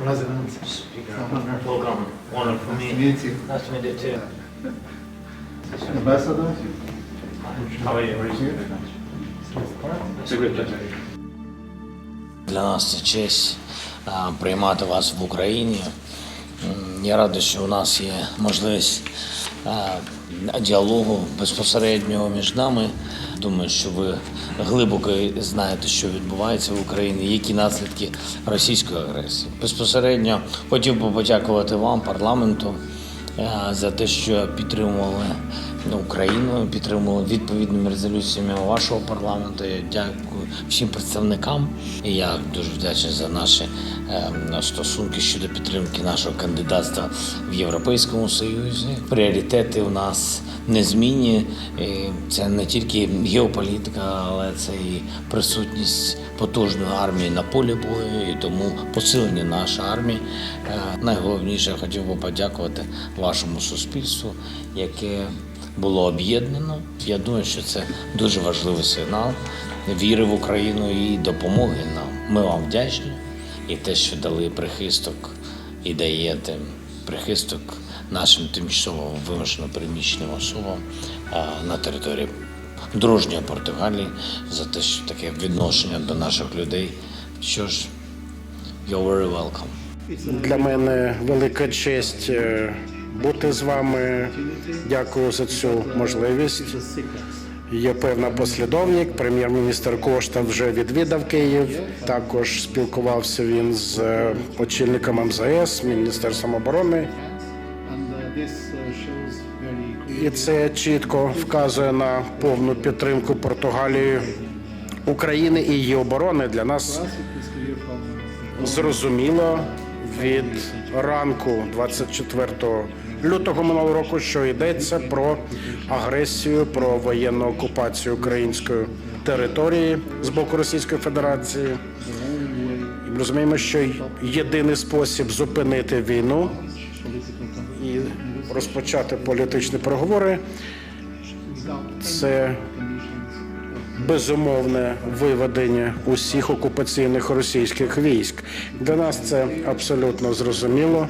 President. Welcome. Honor for Nice to me. meet you. Nice to meet you too. Ambassador. How are you? It's a great pleasure. Для нас це честь а, приймати вас в Україні. Я радий, що у нас є можливість діалогу безпосереднього між нами. Думаю, що ви глибоко знаєте, що відбувається в Україні, які наслідки російської агресії. Безпосередньо хотів би подякувати вам, парламенту, за те, що підтримували ну, Україну, підтримували відповідними резолюціями вашого парламенту. Дякую всім представникам. І я дуже вдячний за наші е, стосунки щодо підтримки нашого кандидатства в Європейському Союзі. Пріоритети у нас незмінні. Це не тільки геополітика, але це і присутність потужної армії на полі бою, і тому посилення нашої армії. Е, Найголовніше я хотів би подякувати вашому суспільству, яке було об'єднано. Я думаю, що це дуже важливий сигнал віри в Україну і допомоги нам. Ми вам вдячні і те, що дали прихисток і даєте прихисток нашим тимчасово вимушено переміщеним особам на території дружньої Португалії за те, що таке відношення до наших людей. Що ж, you're very welcome. Для мене велика честь е, бути з вами. Дякую за цю можливість. Є певна послідовник. Прем'єр-міністр Кошта вже відвідав Київ. Також спілкувався він з е, очільником МЗС, Міністерством оборони. І це чітко вказує на повну підтримку Португалії, України і її оборони. Для нас зрозуміло від ранку 24 лютого минулого року, що йдеться про агресію, про воєнну окупацію української території з боку Російської Федерації. І ми розуміємо, що єдиний спосіб зупинити війну і розпочати політичні переговори це. Безумовне виведення усіх окупаційних російських військ. Для нас це абсолютно зрозуміло.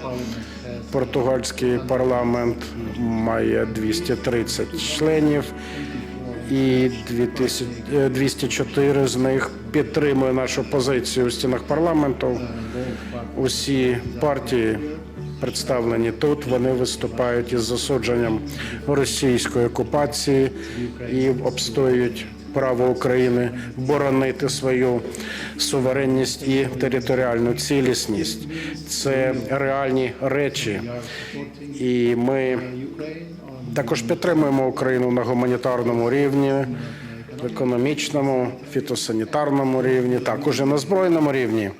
Португальський парламент має 230 членів, і 2000 е, 204 з них підтримує нашу позицію у стінах парламенту. Усі партії представлені тут. Вони виступають із засудженням російської окупації і обстоюють право України боронити свою суверенність і територіальну цілісність. Це реальні речі, і ми також підтримуємо Україну на гуманітарному рівні, економічному, фітосанітарному рівні, також і на збройному рівні.